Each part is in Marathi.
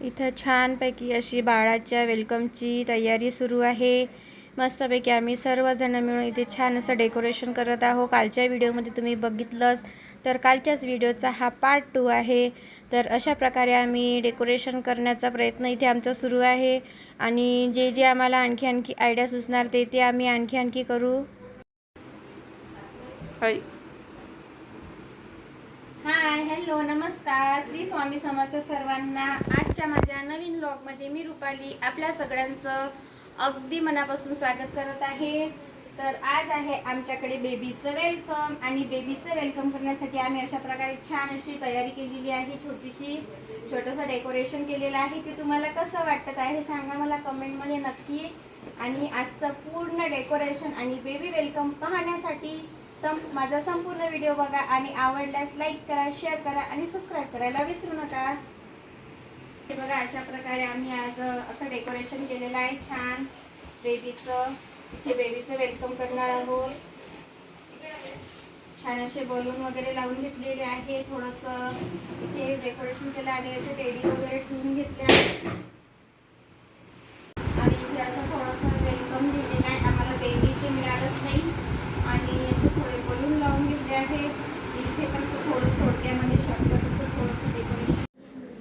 इथं छानपैकी अशी बाळाच्या वेलकमची तयारी सुरू आहे. मस्तपैकी आम्ही सर्वजण मिळून इथे छान असं डेकोरेशन करत आहोत. कालच्या व्हिडिओमध्ये तुम्ही बघितलंच. तर कालच्याच व्हिडिओचा हा पार्ट टू आहे. तर अशा प्रकारे आम्ही डेकोरेशन करण्याचा प्रयत्न इथे आमचा सुरू आहे. आणि जे जे आम्हाला आणखी आणखी आयडिया सुचणार ते ते आम्ही आणखी आणखी करू. हाय हॅलो नमस्कार. श्री स्वामी समर्थ सर्वांना आजच्या माझ्या नवीन ब्लॉगमध्ये मी रुपाली आपल्या सगळ्यांचं अगदी मनापासून स्वागत करत आहे. तर आज आहे आमच्याकडे बेबीचं वेलकम आणि बेबीचं वेलकम करण्यासाठी आम्ही अशा प्रकारे छान अशी तयारी केलेली आहे छोटीशी छोटंसं डेकोरेशन केलेलं आहे. ते तुम्हाला कसं वाटत आहे सांगा मला कमेंटमध्ये नक्की. आणि आजचं पूर्ण डेकोरेशन आणि बेबी वेलकम पाहण्यासाठी सं माझा संपूर्ण व्हिडिओ बघा आणि आवडल्यास लाईक करा शेअर करा आणि सबस्क्राईब करायला विसरू नका. हे बघा अशा प्रकारे आम्ही आज असं डेकोरेशन केलेलं आहे. छान. बेबीचं हे बेबीचं वेलकम करणार आहोत. छान असे बलून वगैरे लावून घेतलेले आहे थोडंसं इथे डेकोरेशन केलं आणि असे टेडी वगैरे ठेवून घेतले आहे आणि इथे असं थोडंसं वेलकम दिलेलं आहे आम्हाला बेबीचं मिळालंच नाही आणि असे थोडे बलून लावून घेतले आहे. इथे पण थोडं थोडक्यामध्ये शॉर्टकट असं थोडंसं डेकोरेशन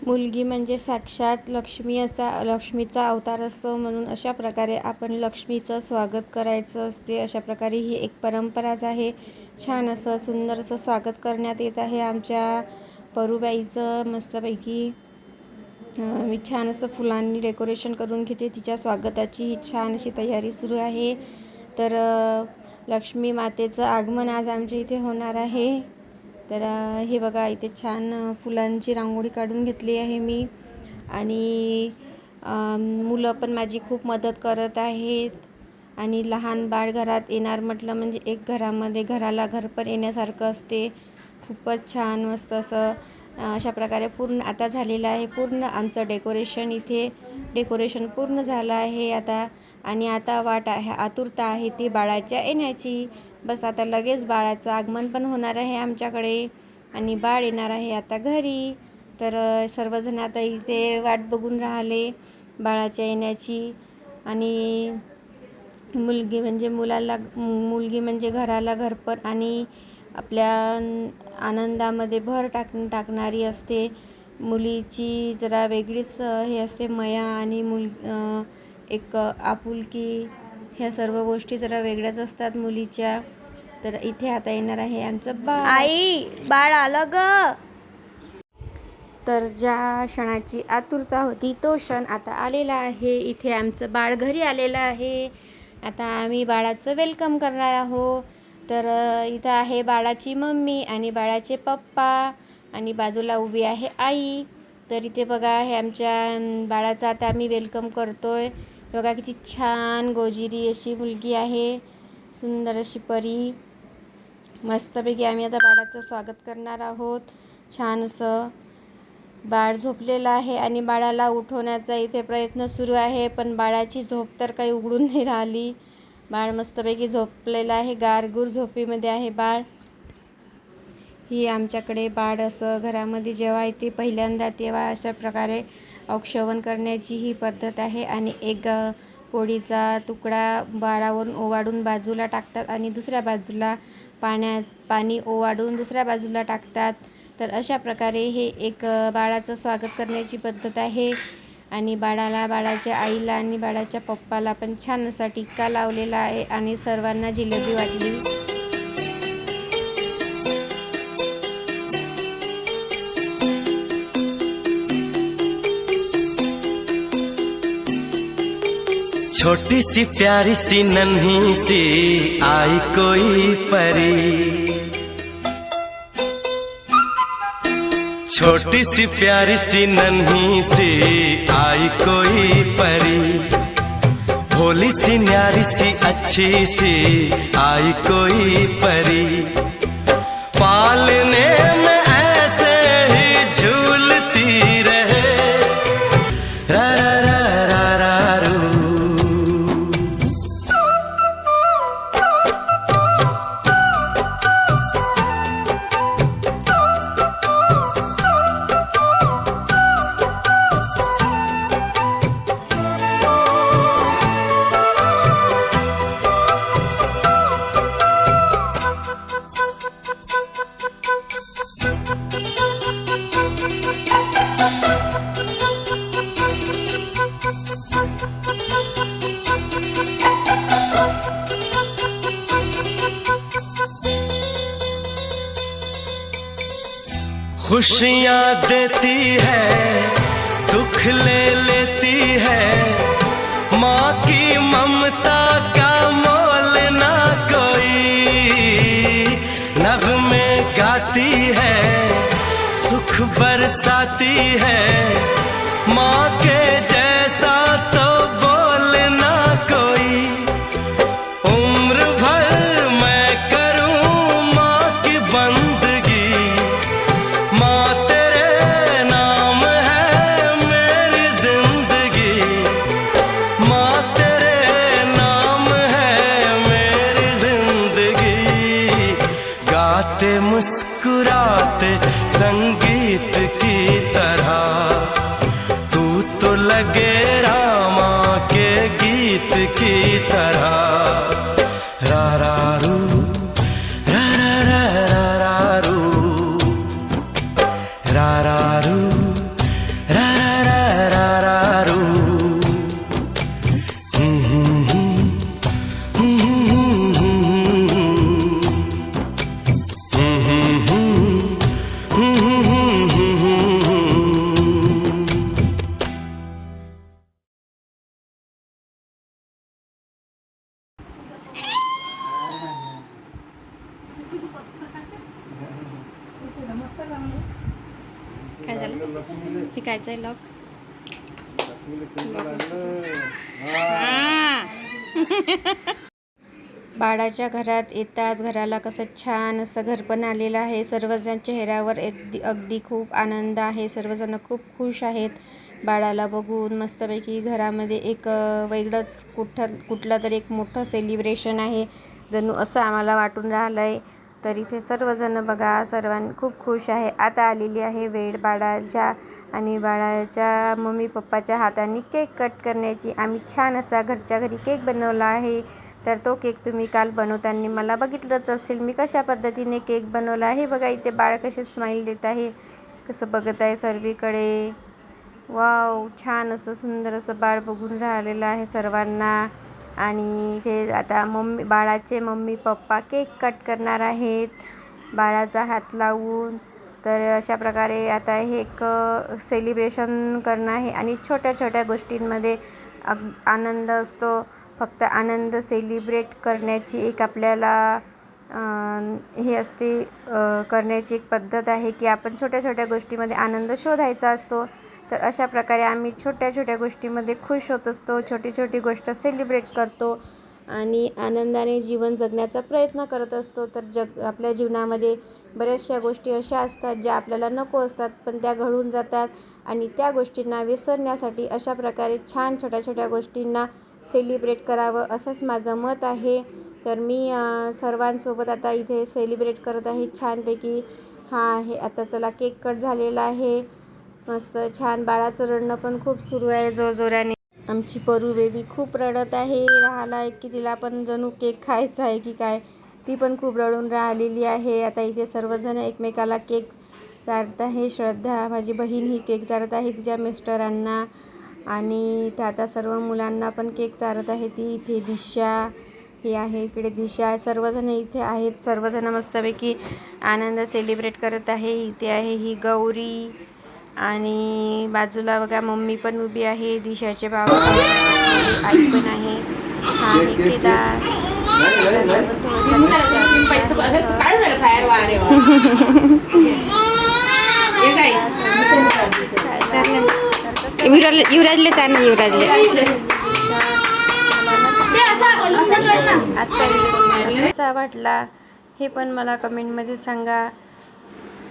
मुलगी म्हणजे साक्षात लक्ष्मी असा लक्ष्मीचा अवतार असतो म्हणून अशा प्रकारे आपण लक्ष्मीचं स्वागत करायचं असते. अशा प्रकारे ही एक परंपराच आहे. छान असं सुंदर असं स्वागत करण्यात येत आहे आमच्या परूबाईचं मस्तपैकी. मी छान असं फुलांनी डेकोरेशन करून घेते. तिच्या स्वागताची ही छान अशी तयारी सुरू आहे. तर लक्ष्मी मातेचं आगमन आज आमच्या इथे होणार आहे. तर हे बघा इथे छान फुलांची रांगोळी काढून घेतली आहे मी. आणि मुलं पण माझी खूप मदत करत आहेत. आणि लहान बाळ घरात येणार म्हटलं म्हणजे एक घरामध्ये घराला घर पण येण्यासारखं असते. खूपच छान मस्त असं अशा प्रकारे पूर्ण आता झालेलं आहे. पूर्ण आमचं डेकोरेशन इथे डेकोरेशन पूर्ण झालं आहे. आता आणि आता वाट आहे आतुरता आहे ती बाळाच्या येण्याची. बस आता लगेच बाळाचं आगमन पण होणार आहे आमच्याकडे आणि बाळ येणार आहे आता घरी. तर सर्वजण आता इथे वाट बघून राहिले बाळाच्या येण्याची आणि मुलगी म्हणजे मुलाला मुलगी म्हणजे घराला घरपण आणि आपल्या आनंदामध्ये भर टाक टाकणारी असते. मुलीची जरा वेगळीच हे असते मया आणि मुल एक आपुलकी ह्या सर्व गोष्टी जरा वेगळ्याच असतात मुलीच्या. तर इथे आता येणार आहे आमचं बाळ. आई बाळ आलं ग. तर ज्या क्षणाची आतुरता होती तो क्षण आता आलेला आहे. इथे आमचं बाळ घरी आलेलं आहे. आता आम्ही बाळाचं वेलकम करणार आहोत. तर इथं आहे बाळाची मम्मी आणि बाळाचे पप्पा आणि बाजूला उभी आहे आई. तर इथे बघा हे आमच्या बाळाचं आता आम्ही वेलकम करतोय. बघा किती छान गोजिरी अशी मुलगी आहे सुंदर अशी परी. मस्तपैकी आम्ही आता बाळाचं स्वागत करणार आहोत. छान असं बाळ झोपलेलं आहे आणि बाळाला उठवण्याचा इथे प्रयत्न सुरू आहे पण बाळाची झोप तर काही उघडून नाही राहिली. बाळ मस्तपैकी झोपलेलं आहे गारगूर झोपीमध्ये आहे बाळ. ही आमच्याकडे बाळ असं घरामध्ये जेव्हा येते पहिल्यांदा तेव्हा अशा प्रकारे औक्षवण करण्याची ही पद्धत आहे आणि एक पोळीचा तुकडा बाळावरून ओवाळून बाजूला टाकतात आणि दुसऱ्या बाजूला पाण्यात पाणी ओवाळून दुसऱ्या बाजूला टाकतात. तर अशा प्रकारे हे एक बाळाचं स्वागत करण्याची पद्धत आहे आणि बाळाला बाळाच्या आईला आणि बाळाच्या पप्पाला पण छान असा टिक्का लावलेला आहे आणि सर्वांना जिलेबी वाटली. छोटी सी प्यारी सी नन्ही सी आई कोई परी। छोटी सी प्यारी सी नन्ही सी आई कोई परी। भोली सी, न्यारी सी, अच्छी सी आई कोई परी। पालने खुशियाँ देती है, दुख ले लेती है। माँ की ममता का मोल ना कोई नगमे गाती है, सुख बरसाती है। मुस्कुराते संगीत की तरह। तू तो लगे रामा के गीत की तरह। रा रा रू रा रा हे कायचं आहे लॉक. बाळाच्या घरात येताच घराला कसं छान असं घर पण आलेलं आहे. सर्वजण चेहऱ्यावर अगदी अगदी खूप आनंद आहे. सर्वजण खूप खुश आहेत. बाळाला बघून मस्तपैकी घरामध्ये एक वेगळंच कुठं कुठलं तरी एक मोठं सेलिब्रेशन आहे. जणू असं आम्हाला वाटून राहिलं आहे तर इथे सर्वजण बघा सर्वां खूप खुश आहे. आता आलेली आहे वेळ बाळाच्या आणि बाळाच्या मम्मी पप्पाच्या हाताने केक कट करण्याची. आम्ही छान असा घरच्या घरी केक बनवला आहे. तर तो केक तुम्ही काल बनवताना मला बघितलंच असेल. मी कशा पद्धतीने केक बनवला आहे? बघा इथे बाळ कसे स्माईल देत आहे. कसं बघत आहे सर्वीकडे. वाव छान असं सुंदर असं बाळ बघून राहिलेलं आहे सर्वांना. आणि ते आता मम्मी बाळाचे मम्मी पप्पा केक कट करणार आहेत. बाळाचा हात लावून. तर अशा प्रकारे आता हे एक सेलिब्रेशन करणं आहे. आणि छोट्या छोट्या गोष्टींमध्ये अग आनंद असतो. फक्त आनंद सेलिब्रेट करण्याची एक आपल्याला हे असते करण्याची एक पद्धत आहे की आपण छोट्या छोट्या गोष्टीमध्ये आनंद शोधायचा असतो. तर अशा प्रकारे आम्ही छोट्या छोट्या गोष्टीमध्ये खुश होत असतो छोटी छोटी गोष्ट सेलिब्रेट करतो आणि आनंदाने जीवन जगण्याचा प्रयत्न करत असतो. तर जग आपल्या जीवनामध्ये बऱ्याचशा गोष्टी अशा असतात ज्या आपल्याला नको असतात पण त्या घडून जातात आणि त्या गोष्टींना विसरण्यासाठी अशा प्रकारे छान छोट्या छोट्या गोष्टींना सेलिब्रेट करावं असंच माझं मत आहे. तर मी सर्वांसोबत आता इथे सेलिब्रेट करत आहे. छानपैकी हा आहे. आता चला केक कट झालेला आहे. मस्त छान बाळाचं रडणं पण खूप सुरू आहे जोरजोराने. आमची परू बेबी खूप रडत आहे. राहिला आहे की तिला पण जणू केक खायचा आहे की काय? ती पण खूप रडून राहिलेली आहे. आता इथे सर्वजण एकमेकाला केक चारत आहे. श्रद्धा माझी बहीण ही केक चारत आहे. तिच्या मिस्टरांना आणि त्या आता सर्व मुलांना पण केक चारत आहे. ती इथे दिशा ही आहे इकडे दिशा. सर्वजण इथे आहेत. सर्वजण मस्तपैकी आनंद सेलिब्रेट करत आहे. इथे आहे ही गौरी. आणि बाजूला बघा मम्मी पण उभी आहे दिशाचे बाबा आई पण आहे. हा हे युवराज युवराजले चाल युवराजले. कसा वाटला हे पण मला कमेंटमध्ये सांगा.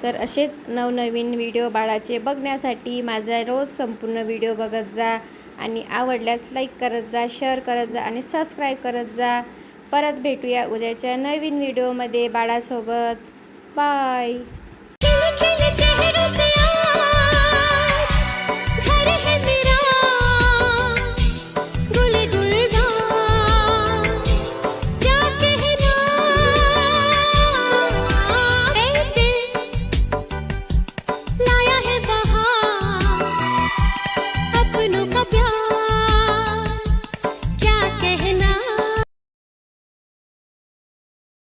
तर असेच नवनवीन व्हिडिओ बाळाचे बघण्यासाठी माझा रोज संपूर्ण व्हिडिओ बघत जा आणि आवडल्यास लाईक करत जा शेअर करत जा आणि सबस्क्राईब करत जा. परत भेटूया उद्याच्या नवीन व्हिडिओमध्ये बाळासोबत. बाय